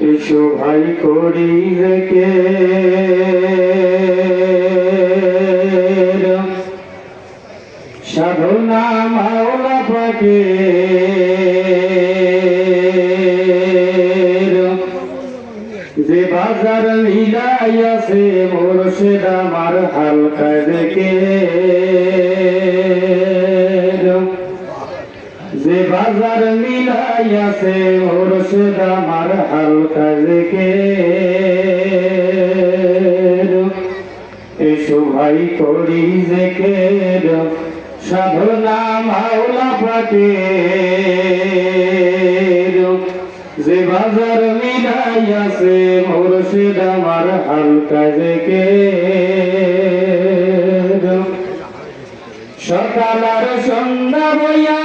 এসো ভাই করি রেখে। সাধনা মাওলা পাকে। যে বাজার মিলাইয়াছে মোরশেদ আমার হালকায় রেখে মিলাইয়াছে মোরশেদ আমার হালকা রেখে এসো ভাই করি রেখে সাধনা মাওলা পাকে যে বাজার মিলাইয়াছে মোরশেদ আমার হালকা রেখে সকাল আর সন্ধ্যা বইয়া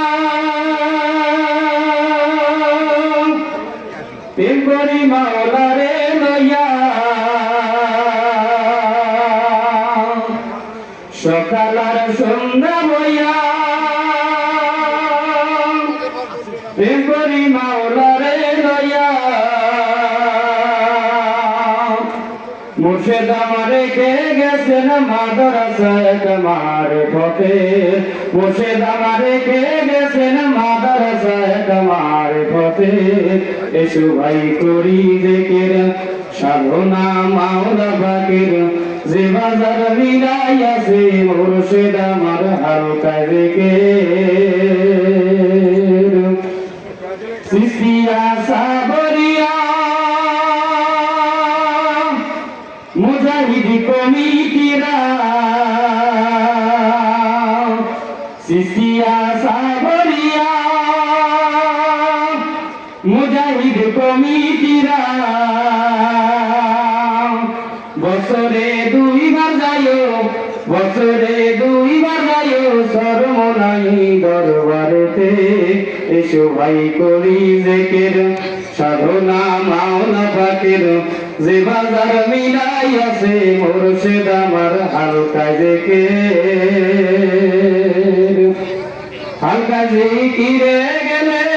পিম্পরি মাওলারে লইয়া সকাল সন্ধ্যা বইয়া মুর্শিদ আমারে কে গেছেন মাদ্রাসায় কামার পথে? মুর্শিদ আমারে কে গেছেন মাদ্রাসায় কামার পথে? এসো ভাই করি দেখের সাধনা মাওলা বাকির যে বাজার মিলাই আছে, মুর্শিদ আমার হালকা দেখে সিসিয়া সাবরিয়া মুজাহিদ কমিটিরা বছরে দুইবার যাইও, বছরে দুইবার যাইও সরমনাই দরবারেতে। এসো ভাই, করি জেকের, সাধনা মাওলা পাকের। যে বাজার মিলাই আছে, মোরশেদ আমার হালকা জেকের। হালকা জিকিরে গেলে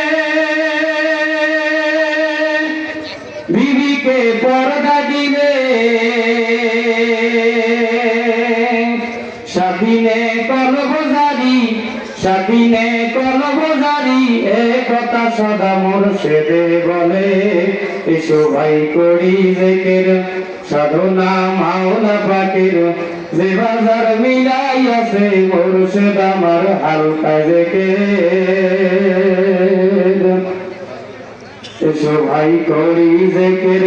সাবিনে কলব জারি এ কথা সদা মুর্শিদে বলে, এসো ভাই করি জেকের, সাধনা মাওলা পাকের যে বাজার মিলাই আছে মুর্শিদ আমার হালকা জেকের। এসো ভাই করি জেকের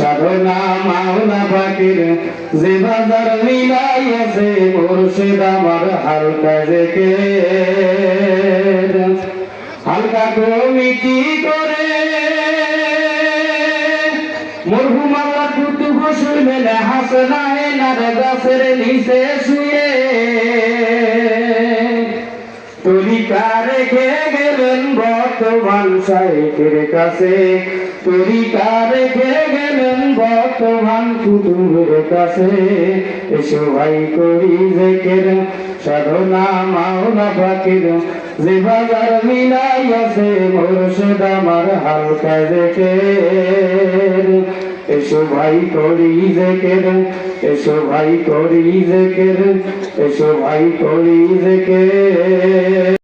সাধনা মাওলা বাকির যে বাজার মিলাই আছে, মুর্শিদ আমার হালকা জেকের হালকা কমিটি করে? মরহুম আল্লাহ কুতু বসুর মেলে, হাসনা এনার গাছের নিচে শুয়ে। তরিকা রেখে গেলেন বর্তমান সাহিত্যের কাছে। তরিকা রেখে গেলেন বর্তমান কুটুমের কাছে, এসো ভাই করি জেকের সাধনা মাওলা বাকির যে বাজার মিলাই আছে মোরশেদ আমার হালকা জেকের এসো ভাই করি জেকের এসো ভাই করি জেকের এসো ভাই করি জেকের